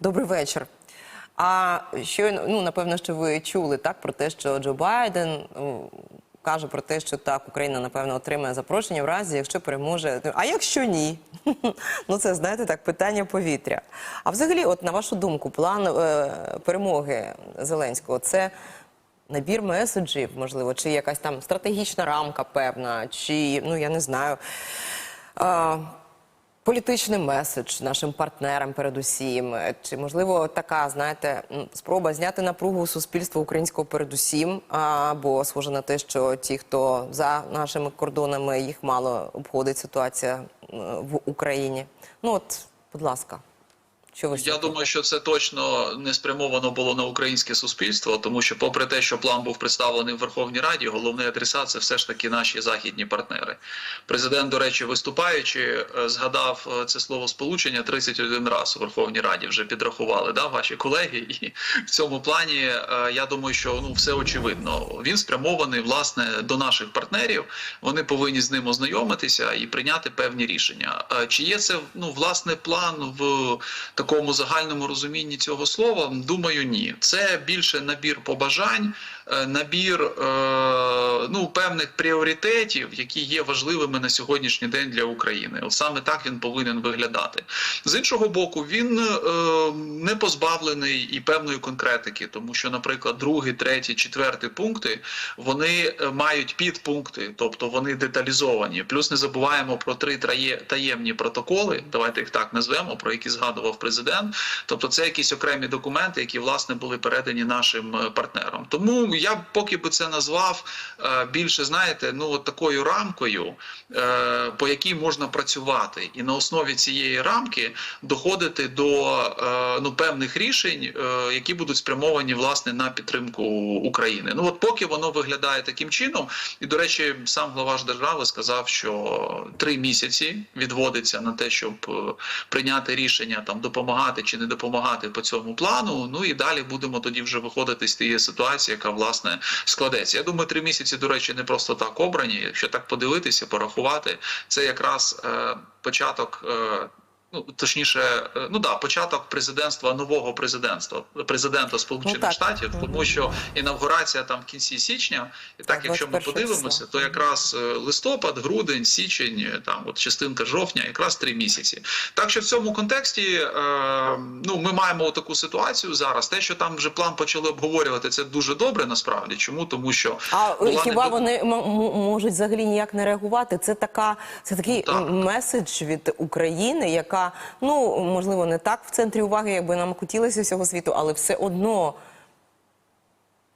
Добрий вечір. А щойно, ну напевно, що ви чули так про те, що Джо Байден каже про те, що так Україна напевно отримає запрошення в разі, якщо переможе. А якщо ні? Ну це знаєте так, питання повітря. А взагалі, от на вашу думку, план е, перемоги Зеленського це. Набір меседжів, можливо, чи якась там стратегічна рамка певна, чи ну я не знаю. А, політичний меседж нашим партнерам, передусім, чи можливо така, знаєте, спроба зняти напругу суспільства українського передусім, або схоже на те, що ті, хто за нашими кордонами, їх мало обходить ситуація в Україні. Ну от, будь ласка, що ви Я думаю, що це точно не спрямовано було на українське суспільство, тому що, попри те, що план був представлений в Верховній Раді, головний адресат це все ж таки наші західні партнери. Президент, до речі, виступаючи, е, згадав е, це слово сполучення 31 раз у Верховній Раді. Вже підрахували да, ваші колеги. І в цьому плані е, я думаю, що ну все очевидно. Він спрямований власне до наших партнерів. Вони повинні з ним ознайомитися і прийняти певні рішення. Чи є це ну власне план в такому загальному розумінні цього слова? Думаю, ні. Це більше набір побажань, набір е, ну певних пріоритетів, які є важливими на сьогоднішній день для України. Саме так він повинен виглядати. З іншого боку, він е, не позбавлений і певної конкретики, тому що, наприклад, другий, третій, четвертий пункти вони е, мають підпункти, тобто вони деталізовані. Плюс не забуваємо про три таємні протоколи. Давайте їх так назвемо, про які згадував президент. Тобто, це якісь окремі документи, які власне були передані нашим е, партнерам. Тому я б поки би це назвав е, більше, знаєте, ну от такою рамкою, е, по якій можна працювати, і на основі цієї рамки доходити до е, ну певних рішень, які будуть спрямовані власне на підтримку України. Ну от поки воно виглядає таким чином, і до речі, сам глава ж держави сказав, що три місяці відводиться на те, щоб прийняти рішення там допомагати чи не допомагати по цьому плану. Ну і далі будемо тоді вже виходити з тієї ситуації, яка власне складеться. Я думаю, три місяці, до речі, не просто так обрані. Якщо так подивитися, порахувати, це якраз е, початок. Е, Ну, точніше, е, ну да, початок президентства нового президентства, президента Сполучених Ну. Штатів, тому що інавгурація там в кінці січня, і так, Так, якщо ми подивимося, то якраз е, листопад, грудень, січень, е, там от частинка жовтня, якраз три місяці. Так що в цьому контексті е, ну ми маємо таку ситуацію зараз. Те, що там вже план почали обговорювати, це дуже добре. Насправді, чому тому, що А хіба недо- вони можуть взагалі ніяк не реагувати? Це така, це такий Так. меседж від України, яка ну можливо не так в центрі уваги, якби нам хотілося всього світу, але все одно.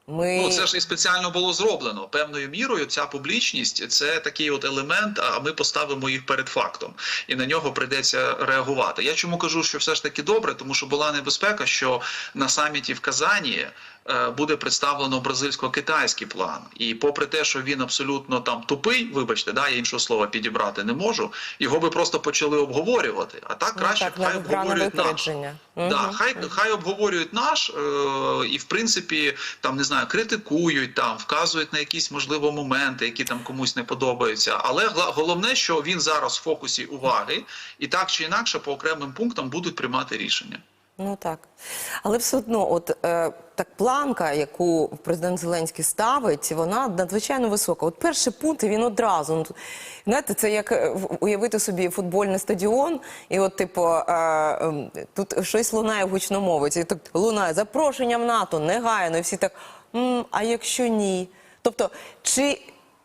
Ми Ну, це ж і спеціально було зроблено певною мірою. Ця публічність це такий от елемент. А ми поставимо їх перед фактом, і на нього прийдеться реагувати. Я чому кажу, що все ж таки добре, тому що була небезпека, що на саміті в Казані буде представлено бразильсько-китайський план. І попри те, що він абсолютно там тупий, вибачте, да, я іншого слова підібрати не можу. Його би просто почали обговорювати. А так ну, краще так, хай обговорюють наш. випередження. Да, хай хай обговорюють наш е, і в принципі там не знаю, критикують там, вказують на якісь можливо моменти, які там комусь не подобаються. Але головне, що він зараз в фокусі уваги, і так чи інакше по окремим пунктам будуть приймати рішення. Ну так. Але все одно, от е, так планка, яку президент Зеленський ставить, вона надзвичайно висока. От перший пункт він одразу. Ну, знаєте, це як е, уявити собі футбольний стадіон, і от, типу, е, ем, тут щось лунає в гучномовиці, і тут лунає запрошення в НАТО, негайно, і всі так, «М, а якщо ні? Тобто, чи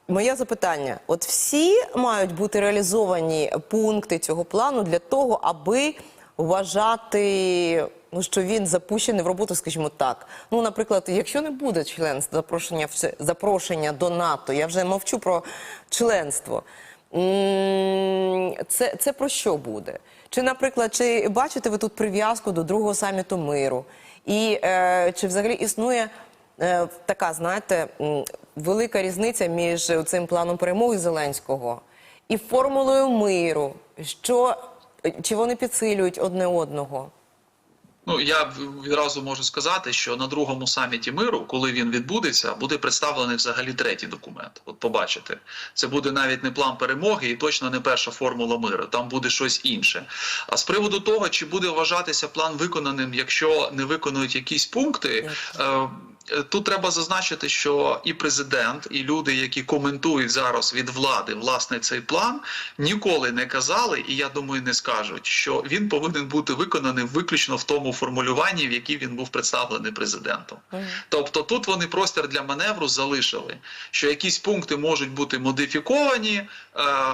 Моє запитання: от всі мають бути реалізовані пункти цього плану для того, аби вважати, ну що він запущений в роботу, скажімо так. Ну, наприклад, якщо не буде членства запрошення запрошення до НАТО, я вже мовчу про членство. Це, це про що буде? Чи, наприклад, чи бачите ви тут прив'язку до другого саміту миру? І е, чи взагалі існує е, така, знаєте, велика різниця між цим планом перемоги Зеленського і формулою миру? Що чи вони підсилюють одне одного? Ну я відразу можу сказати, що на другому саміті миру, коли він відбудеться, буде представлений взагалі третій документ. От побачите, це буде навіть не план перемоги і точно не перша формула миру. Там буде щось інше. А з приводу того, чи буде вважатися план виконаним, якщо не виконують якісь пункти. Е, Тут треба зазначити, що і президент, і люди, які коментують зараз від влади власне цей план, ніколи не казали, і я думаю, не скажуть, що він повинен бути виконаний виключно в тому формулюванні, в якій він був представлений президентом. Тобто тут вони простір для маневру залишили, що якісь пункти можуть бути модифіковані е,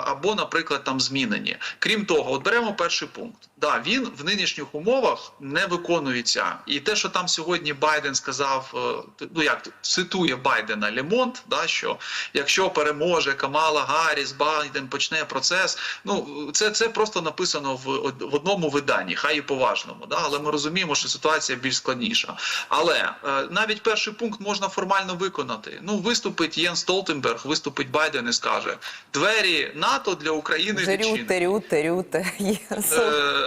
або, наприклад, там змінені. Крім того, от беремо перший пункт. Да, він в нинішніх умовах не виконується, і те, що там сьогодні Байден сказав, е, ну як цитує Байдена Лемонт, да що якщо переможе Камала Гарріс, Байден почне процес. Ну це, це просто написано в, в одному виданні, хай і поважному. Да, але ми розуміємо, що ситуація більш складніша. Але е, навіть перший пункт можна формально виконати. Ну виступить Єн Столтенберг, виступить Байден і скаже: двері НАТО для України рюте, рюте, рюте. Е,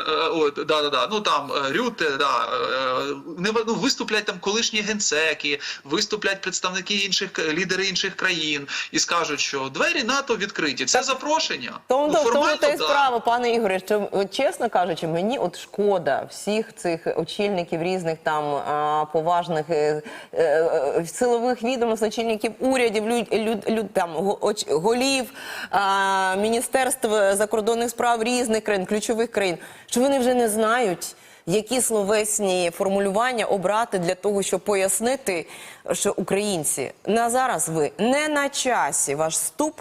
е, от, да, да, да. Ну там е, Рюте, да, е, не ну, виступлять там колишні генсеки, виступлять представники інших к- лідери інших країн і скажуть, що двері НАТО відкриті. Це запрошення. Тому, Ну, тому, тому формально, та й да. справа, пане Ігоре, що чесно кажучи, мені от шкода всіх цих очільників різних там поважних е, е, е, силових відомств, очільників урядів, люд, люд, люд, там голів міністерств закордонних справ різних країн, ключових країн, що вони вже не знають. Які словесні формулювання обрати для того, щоб пояснити, що українці на зараз ви не на часі ваш вступ,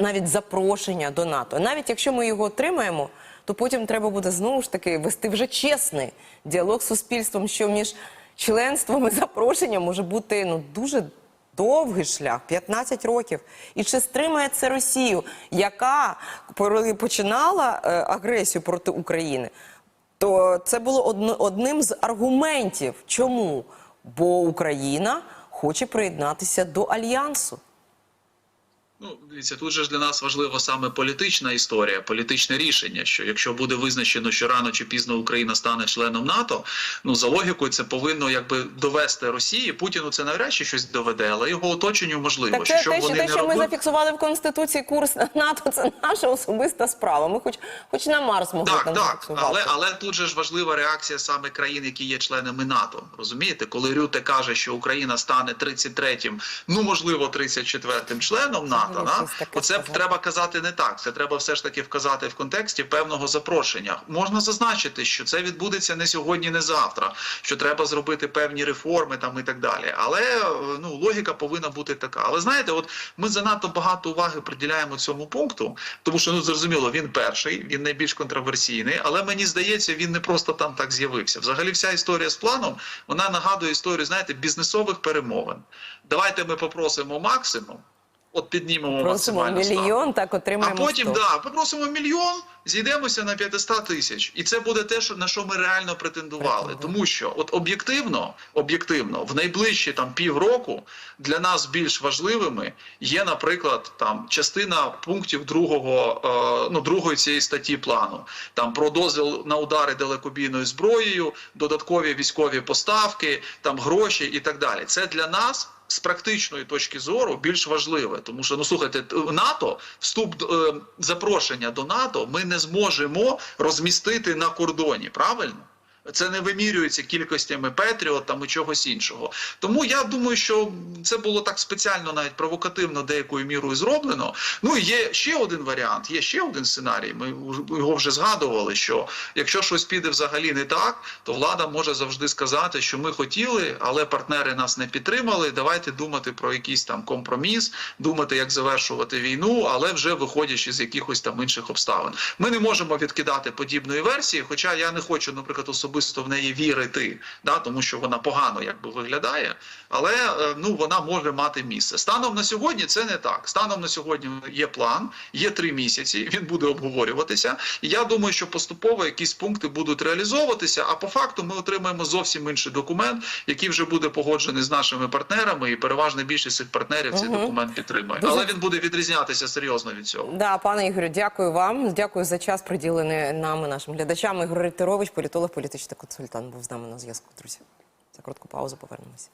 навіть запрошення до НАТО. Навіть якщо ми його отримаємо, то потім треба буде знову ж таки вести вже чесний діалог з суспільством, що між членством і запрошенням може бути ну дуже. Довгий шлях, 15 років. І чи стримає це Росію, яка починала е, агресію проти України, то це було одно- одним з аргументів. Чому? Бо Україна хоче приєднатися до альянсу. Ну, дивіться, тут же ж для нас важлива саме політична історія, політичне рішення. Що якщо буде визначено, що рано чи пізно Україна стане членом НАТО, ну за логікою це повинно якби довести Росії. Путіну це навряд чи щось доведе, але його оточенню можливо, Так що те, що, вони те, не що ми робили. зафіксували в Конституції курс на НАТО, це наша особиста справа. Ми хоч, хоч на Марс могли Так, там так, але але тут же ж важлива реакція саме країн, які є членами НАТО. Розумієте, коли Рюте каже, що Україна стане 33-м, ну можливо, 34-м членом НАТО, Щось оце сказав. треба казати не так. Це треба все ж таки вказати в контексті певного запрошення. Можна зазначити, що це відбудеться не сьогодні, не завтра. Що треба зробити певні реформи там і так далі. Але ну логіка повинна бути така. Але знаєте, от ми занадто багато уваги приділяємо цьому пункту, тому що ну зрозуміло, він перший, він найбільш контроверсійний. Але мені здається, він не просто там так з'явився. Взагалі, вся історія з планом вона нагадує історію, знаєте, бізнесових перемовин. Давайте ми попросимо максимум. От піднімемо Просимо максимальну ставку. мільйон, так А потім 100. да, попросимо мільйон, зійдемося на 500 тисяч, і це буде те, що на що ми реально претендували. Претендували. Тому що, от об'єктивно, об'єктивно, в найближчі там півроку для нас більш важливими є, наприклад, там частина пунктів другого, е, ну другої цієї статті плану, там про дозвіл на удари далекобійною зброєю, додаткові військові поставки, там гроші і так далі. Це для нас з практичної точки зору більш важливе, тому що ну слухайте, НАТО, вступ е, запрошення до НАТО, ми не зможемо розмістити на кордоні. Правильно? Це не вимірюється кількостями Петріот там і чогось іншого. Тому я думаю, що це було так спеціально, навіть провокативно деякою мірою зроблено. Ну є ще один варіант, є ще один сценарій. Ми його вже згадували. Що якщо щось піде взагалі не так, то влада може завжди сказати, що ми хотіли, але партнери нас не підтримали. Давайте думати про якийсь там компроміс, думати, як завершувати війну, але вже виходячи з якихось там інших обставин. Ми не можемо відкидати подібної версії, хоча я не хочу, наприклад, особисто в неї вірити, да, тому що вона погано якби виглядає, але е, ну вона може мати місце. Станом на сьогодні це не так. Станом на сьогодні є план, є три місяці. Він буде обговорюватися. І я думаю, що поступово якісь пункти будуть реалізовуватися. А по факту ми отримаємо зовсім інший документ, який вже буде погоджений з нашими партнерами, і переважна більшість цих партнерів цей Мгм. документ підтримує. Дуже- Але він буде відрізнятися серйозно від цього. Да, пане Ігорю, дякую вам. Дякую за час, приділений нами, нашим глядачам. Ігор Рейтерович, політолог, політичний Бачите, консультант був з нами на зв'язку, друзі. За коротку паузу повернемося.